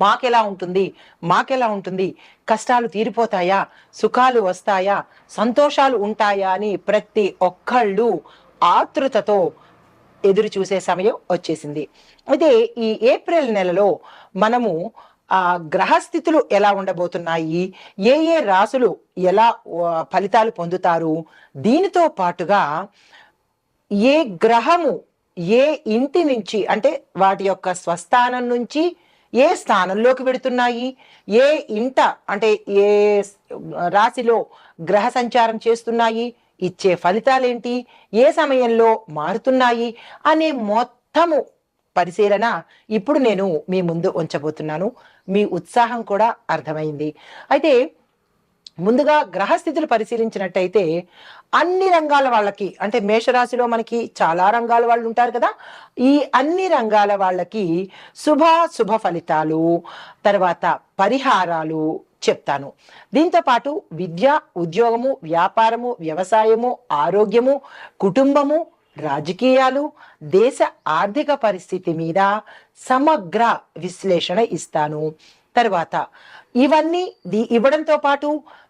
మాకెలా ఉంటుంది? మాకెలా ఉంటుంది? కష్టాలు తీరిపోతాయా? సుఖాలు వస్తాయా? సంతోషాలు ఉంటాయా అని ప్రతి ఒక్కళ్ళు ఆతృతతో ఎదురు చూసే సమయం వచ్చేసింది. అయితే ఈ ఏప్రిల్ నెలలో మనము ఆ గ్రహస్థితులు ఎలా ఉండబోతున్నాయి? ఏ ఏ రాసులు ఎలా ఫలితాలు పొందుతారు? దీనితో పాటుగా ఏ గ్రహము ఏ ఇంటి నుంచి అంటే వాటి యొక్క స్వస్థానం నుంచి ఏ స్థానంలోకి వెడుతున్నాయి? ఏ ఇంట అంటే ఏ రాశిలో గ్రహ సంచారం చేస్తున్నాయి? ఇచ్చే ఫలితాలేంటి? ఏ సమయంలో మారుతున్నాయి? అనే మొత్తము పరిశీలన ఇప్పుడు నేను మీ ముందు ఉంచబోతున్నాను. మీ ఉత్సాహం కూడా అర్థమైంది. అయితే ముందుగా గ్రహస్థితులు పరిశీలించినట్టయితే అన్ని రంగాల వాళ్ళకి అంటే మేషరాశిలో మనకి చాలా రంగాల వాళ్ళు ఉంటారు కదా ఈ అన్ని రంగాల వాళ్ళకి శుభ శుభ ఫలితాలు తర్వాత పరిహారాలు చెప్తాను. దీంతో పాటు విద్య ఉద్యోగము వ్యాపారము వ్యవసాయము ఆరోగ్యము కుటుంబము రాజకీయాలు దేశ ఆర్థిక పరిస్థితి మీద సమగ్ర విశ్లేషణ ఇస్తాను. తర్వాత ఇవన్నీ ఇవ్వడంతో పాటు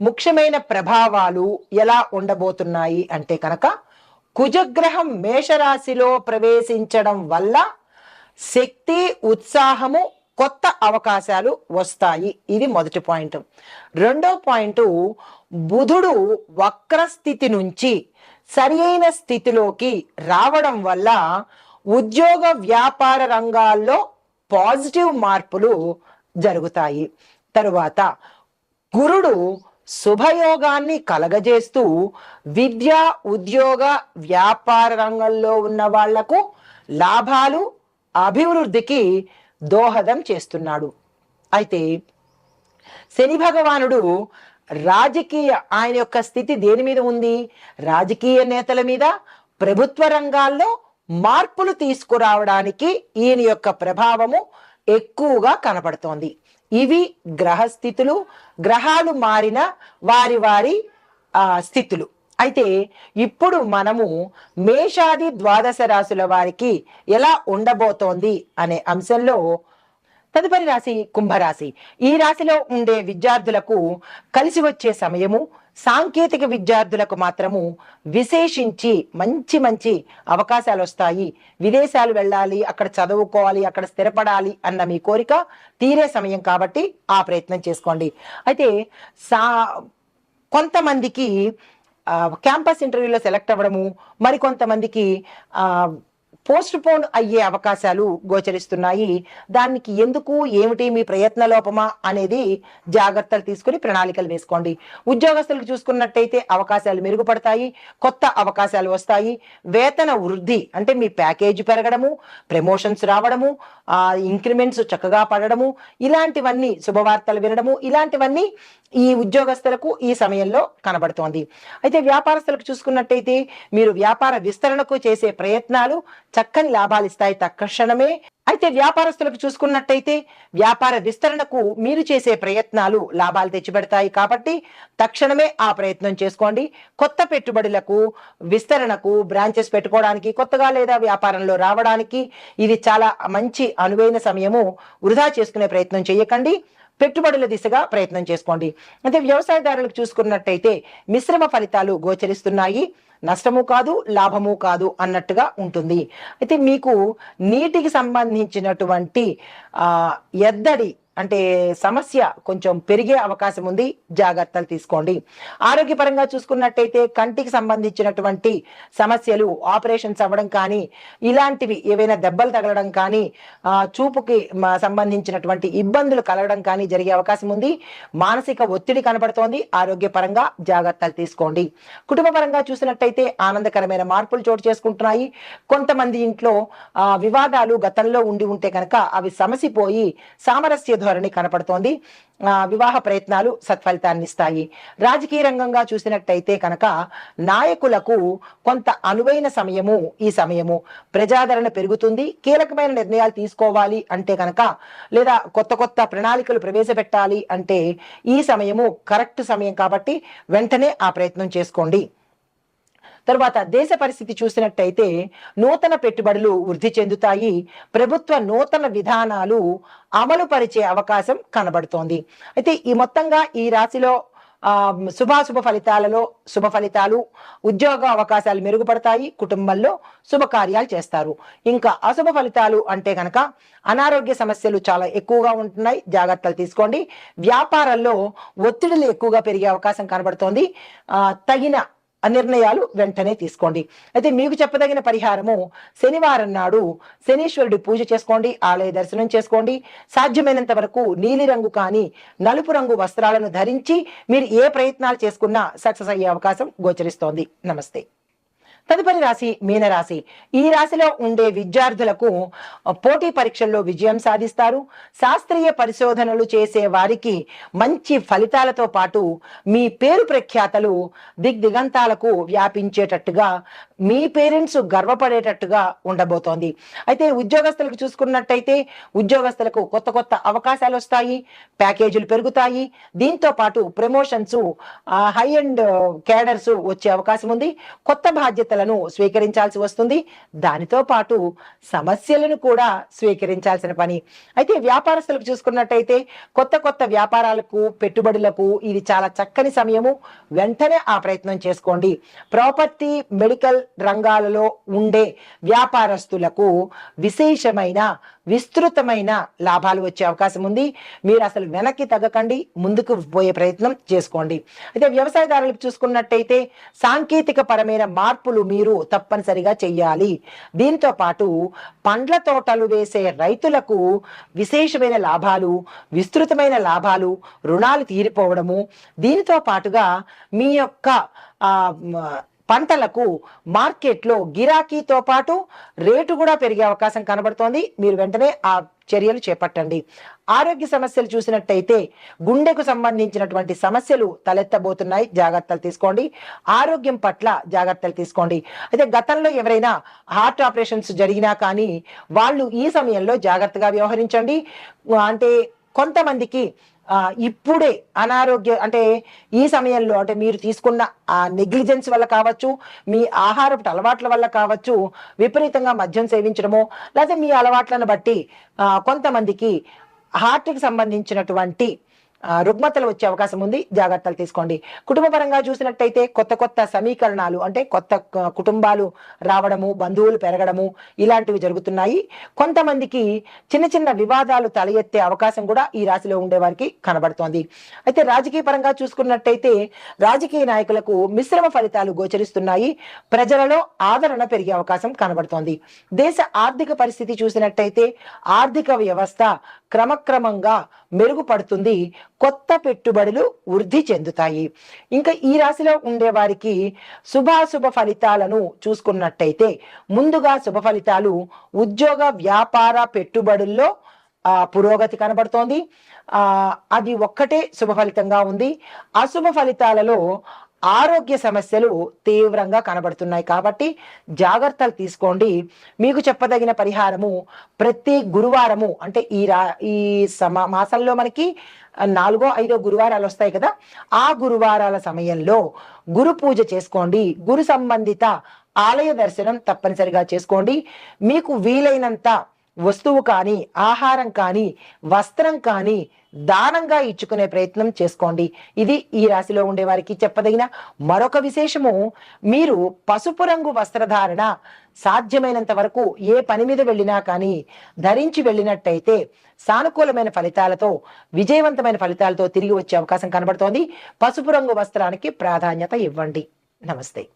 ముఖ్యమైన ప్రభావాలు ఎలా ఉండబోతున్నాయి అంటే కనుక కుజగ్రహం మేషరాశిలో ప్రవేశించడం వల్ల శక్తి ఉత్సాహము కొత్త అవకాశాలు వస్తాయి. ఇది మొదటి పాయింట్. రెండో పాయింట్ బుధుడు వక్ర స్థితి నుంచి సరి అయిన స్థితిలోకి రావడం వల్ల ఉద్యోగ వ్యాపార రంగాల్లో పాజిటివ్ మార్పులు జరుగుతాయి. తరువాత గురుడు శుభయోగాన్ని కలగజేస్తూ విద్య ఉద్యోగ వ్యాపార రంగంలో ఉన్న వాళ్ళకు లాభాలు అభివృద్ధికి దోహదం చేస్తున్నాడు. అయితే శని భగవానుడు రాజకీయ ఆయన యొక్క స్థితి దేని మీద ఉంది? రాజకీయ నేతల మీద ప్రభుత్వ రంగాల్లో మార్పులు తీసుకురావడానికి ఈయన యొక్క ప్రభావము ఎక్కువగా కనపడుతోంది. ఇవి గ్రహస్థితులు గ్రహాలు మారిన వారి వారి ఆ, స్థితులు. అయితే ఇప్పుడు మనము మేషాది ద్వాదశ రాశుల వారికి ఎలా ఉండబోతోంది అనే అంశంలో తదుపరి రాశి కుంభరాశి. ఈ రాశిలో ఉండే విద్యార్థులకు కలిసి వచ్చే సమయము సాంకేతిక విద్యార్థులకు మాత్రము విశేషించి మంచి మంచి అవకాశాలు వస్తాయి విదేశాలు వెళ్ళాలి అక్కడ చదువుకోవాలి అక్కడ స్థిరపడాలి అన్న మీ కోరిక తీరే సమయం కాబట్టి ఆ ప్రయత్నం చేసుకోండి. అయితే సా కొంతమందికి క్యాంపస్ ఇంటర్వ్యూలో సెలెక్ట్ అవ్వడము మరికొంతమందికి పోస్ట్ పోన్ అయ్యే అవకాశాలు గోచరిస్తున్నాయి. దానికి ఎందుకు ఏమిటి మీ ప్రయత్న లోపమా అనేది జాగ్రత్తలు తీసుకుని ప్రణాళికలు వేసుకోండి. ఉద్యోగస్తులకు చూసుకున్నట్టయితే అవకాశాలు మెరుగుపడతాయి కొత్త అవకాశాలు వస్తాయి. వేతన వృద్ధి అంటే మీ ప్యాకేజ్ పెరగడము ప్రమోషన్స్ రావడము ఇంక్రిమెంట్స్ చక్కగా పడడము ఇలాంటివన్నీ శుభవార్తలు వినడము ఇలాంటివన్నీ ఈ ఉద్యోగస్తులకు ఈ సమయంలో కనబడుతోంది. అయితే వ్యాపారస్తులకు చూసుకున్నట్టయితే మీరు వ్యాపార విస్తరణకు చేసే ప్రయత్నాలు చక్కని లాభాలు ఇస్తాయి తక్షణమే అయితే వ్యాపారస్తులకు చూసుకున్నట్టయితే వ్యాపార విస్తరణకు మీరు చేసే ప్రయత్నాలు లాభాలు తెచ్చిపెడతాయి కాబట్టి తక్షణమే ఆ ప్రయత్నం చేసుకోండి. కొత్త పెట్టుబడులకు విస్తరణకు బ్రాంచెస్ పెట్టుకోవడానికి కొత్తగా లేదా వ్యాపారంలో రావడానికి ఇది చాలా మంచి అనువైన సమయము వృధా చేసుకునే ప్రయత్నం చేయకండి. పెట్టుబడుల దిశగా ప్రయత్నం చేసుకోండి. అంటే వ్యవసాయదారులకు చూసుకున్నట్టయితే మిశ్రమ ఫలితాలు గోచరిస్తున్నాయి. నష్టము కాదు లాభము కాదు అన్నట్టుగా ఉంటుంది. అయితే మీకు నీటికి సంబంధించినటువంటి ఎద్దడి అంటే సమస్య కొంచెం పెరిగే అవకాశం ఉంది. జాగ్రత్తలు తీసుకోండి. ఆరోగ్యపరంగా చూసుకున్నట్టయితే కంటికి సంబంధించినటువంటి సమస్యలు ఆపరేషన్స్ అవ్వడం కానీ ఇలాంటివి ఏవైనా దెబ్బలు తగలడం కానీ చూపుకి సంబంధించినటువంటి ఇబ్బందులు కలగడం కానీ జరిగే అవకాశం ఉంది. మానసిక ఒత్తిడి కనబడుతోంది. ఆరోగ్యపరంగా జాగ్రత్తలు తీసుకోండి. కుటుంబపరంగా చూసినట్టయితే ఆనందకరమైన మార్పులు చోటు చేసుకుంటున్నాయి. కొంతమంది ఇంట్లో వివాదాలు గతంలో ఉండి ఉంటే కనుక అవి సమసిపోయి సామరస్య ధోరణి కనపడుతోంది. ఆ, వివాహ ప్రయత్నాలు సత్ఫలితాన్ని ఇస్తాయి రాజకీయ రంగంగా చూసినట్టయితే కనుక నాయకులకు కొంత అనువైన సమయము ఈ సమయము ప్రజాదరణ పెరుగుతుంది. కీలకమైన నిర్ణయాలు తీసుకోవాలి అంటే కనుక లేదా కొత్త కొత్త ప్రణాళికలు ప్రవేశపెట్టాలి అంటే ఈ సమయము కరెక్ట్ సమయం కాబట్టి వెంటనే ఆ ప్రయత్నం చేసుకోండి. తర్వాత దేశ పరిస్థితి చూసినట్టయితే నూతన పెట్టుబడులు వృద్ధి చెందుతాయి. ప్రభుత్వ నూతన విధానాలు అమలు పరిచే అవకాశం కనబడుతోంది. అయితే ఈ మొత్తంగా ఈ రాశిలో శుభాశుభ ఫలితాలలో శుభ ఫలితాలు ఉద్యోగ అవకాశాలు మెరుగుపడతాయి. కుటుంబంలో శుభకార్యాలు చేస్తారు. ఇంకా అశుభ ఫలితాలు అంటే కనుక అనారోగ్య సమస్యలు చాలా ఎక్కువగా ఉంటున్నాయి. జాగ్రత్తలు తీసుకోండి. వ్యాపారంలో ఒత్తిడులు ఎక్కువగా పెరిగే అవకాశం కనబడుతోంది. తగిన నిర్ణయాలు వెంటనే తీసుకోండి. అయితే మీకు చెప్పదగిన పరిహారము శనివారం నాడు శనీశ్వరుడి పూజ చేసుకోండి ఆలయ దర్శనం చేసుకోండి. సాధ్యమైనంత వరకు నీలిరంగు కానీ నలుపు రంగు వస్త్రాలను ధరించి మీరు ఏ ప్రయత్నాలు చేసుకున్నా సక్సెస్ అయ్యే అవకాశం గోచరిస్తోంది. నమస్తే. తదుపరి రాశి మీనరాశి. ఈ రాశిలో ఉండే విద్యార్థులకు పోటీ పరీక్షల్లో విజయం సాధిస్తారు. శాస్త్రీయ పరిశోధనలు చేసే వారికి మంచి ఫలితాలతో పాటు మీ పేరు ప్రఖ్యాతలు దిగ్దిగంతాలకు వ్యాపించేటట్టుగా మీ పేరెంట్స్ గర్వపడేటట్టుగా ఉండబోతోంది. అయితే ఉద్యోగస్తులకు చూసుకున్నట్టయితే ఉద్యోగస్తులకు కొత్త కొత్త అవకాశాలు వస్తాయి ప్యాకేజీలు పెరుగుతాయి. దీంతో పాటు ప్రమోషన్స్ హై అండ్ క్యాడర్స్ వచ్చే అవకాశం ఉంది. కొత్త బాధ్యతలను స్వీకరించాల్సి వస్తుంది. దానితో పాటు సమస్యలను కూడా స్వీకరించాల్సిన పని. అయితే వ్యాపారస్తులకు చూసుకున్నట్టయితే కొత్త కొత్త వ్యాపారాలకు పెట్టుబడులకు ఇది చాలా చక్కని సమయము. వెంటనే ఆ ప్రయత్నం చేసుకోండి. ప్రాపర్టీ మెడికల్ రంగాలలో ఉండే వ్యాపారస్తులకు విశేషమైన విస్తృతమైన లాభాలు వచ్చే అవకాశం ఉంది. మీరు అసలు వెనక్కి తగ్గకండి ముందుకు పోయే ప్రయత్నం చేసుకోండి. అయితే వ్యవసాయదారులకు చూసుకున్నట్టయితే సాంకేతిక పరమైన మార్పులు మీరు తప్పనిసరిగా చెయ్యాలి. దీంతో పాటు పండ్ల తోటలు వేసే రైతులకు విశేషమైన లాభాలు విస్తృతమైన లాభాలు రుణాలు తీరిపోవడము. దీనితో పాటుగా మీ యొక్క పంటలకు మార్కెట్లో గిరాకీతో పాటు రేటు కూడా పెరిగే అవకాశం కనబడుతోంది. మీరు వెంటనే ఆ చర్యలు చేపట్టండి. ఆరోగ్య సమస్యలు చూసినట్టయితే గుండెకు సంబంధించినటువంటి సమస్యలు తలెత్తబోతున్నాయి. జాగ్రత్తలు తీసుకోండి. ఆరోగ్యం పట్ల జాగ్రత్తలు తీసుకోండి. అయితే గతంలో ఎవరైనా హార్ట్ ఆపరేషన్స్ జరిగినా కానీ వాళ్ళు ఈ సమయంలో జాగ్రత్తగా వ్యవహరించండి. అంటే కొంతమందికి ఇప్పుడే అనారోగ్య అంటే ఈ సమయంలో అంటే మీరు తీసుకున్న ఆ నెగ్లిజెన్స్ వల్ల కావచ్చు మీ ఆహారపు అలవాట్ల వల్ల కావచ్చు విపరీతంగా మద్యం సేవించడమో లేదా మీ అలవాట్లను బట్టి కొంతమందికి హార్ట్కి సంబంధించినటువంటి రుగ్మతలు వచ్చే అవకాశం ఉంది. జాగ్రత్తలు తీసుకోండి. కుటుంబ పరంగా చూసినట్టయితే కొత్త కొత్త సమీకరణాలు అంటే కొత్త కుటుంబాలు రావడము బంధువులు పెరగడము ఇలాంటివి జరుగుతున్నాయి. కొంతమందికి చిన్న చిన్న వివాదాలు తల ఎత్తే అవకాశం కూడా ఈ రాశిలో ఉండే వారికి కనబడుతోంది. అయితే రాజకీయ పరంగా చూసుకున్నట్టయితే రాజకీయ నాయకులకు మిశ్రమ ఫలితాలు గోచరిస్తున్నాయి. ప్రజలలో ఆదరణ పెరిగే అవకాశం కనబడుతోంది. దేశ ఆర్థిక పరిస్థితి చూసినట్టయితే ఆర్థిక వ్యవస్థ క్రమక్రమంగా మెరుగుపడుతుంది కొత్త పెట్టుబడులు వృద్ధి చెందుతాయి. ఇంకా ఈ రాశిలో ఉండే వారికి శుభాశుభ ఫలితాలను చూసుకున్నట్టయితే ముందుగా శుభ ఫలితాలు ఉద్యోగ వ్యాపార పెట్టుబడుల్లో ఆ, పురోగతి కనబడుతోంది. ఆ అది ఒక్కటే శుభ ఫలితంగా ఉంది. అశుభ ఫలితాలలో ఆరోగ్య సమస్యలు తీవ్రంగా కనబడుతున్నాయి కాబట్టి జాగ్రత్తలు తీసుకోండి. మీకు చెప్పదగిన పరిహారము ప్రతి గురువారము అంటే ఈ రా ఈ సమా మాసంలో మనకి నాలుగో ఐదో గురువారాలు వస్తాయి కదా. ఆ గురువారాల సమయంలో గురు పూజ చేసుకోండి. గురు సంబంధిత ఆలయ దర్శనం తప్పనిసరిగా చేసుకోండి. మీకు వీలైనంత వస్తువు కానీ ఆహారం కానీ వస్త్రం కానీ దానంగా ఇచ్చుకునే ప్రయత్నం చేసుకోండి. ఇది ఈ రాశిలో ఉండే వారికి చెప్పదగిన మరొక విశేషము. మీరు పసుపు రంగు వస్త్రధారణ సాధ్యమైనంత వరకు ఏ పని మీద వెళ్ళినా కానీ ధరించి వెళ్ళినట్టయితే సానుకూలమైన ఫలితాలతో విజయవంతమైన ఫలితాలతో తిరిగి వచ్చే అవకాశం కనబడుతోంది. పసుపు రంగు వస్త్రానికి ప్రాధాన్యత ఇవ్వండి. నమస్తే.